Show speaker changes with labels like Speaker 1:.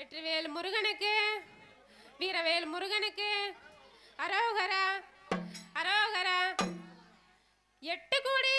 Speaker 1: வெற்றிவேல் முருகனுக்கு வீரவேல் முருகனுக்கு அரோகரா அரோகரா எட்டு கோடி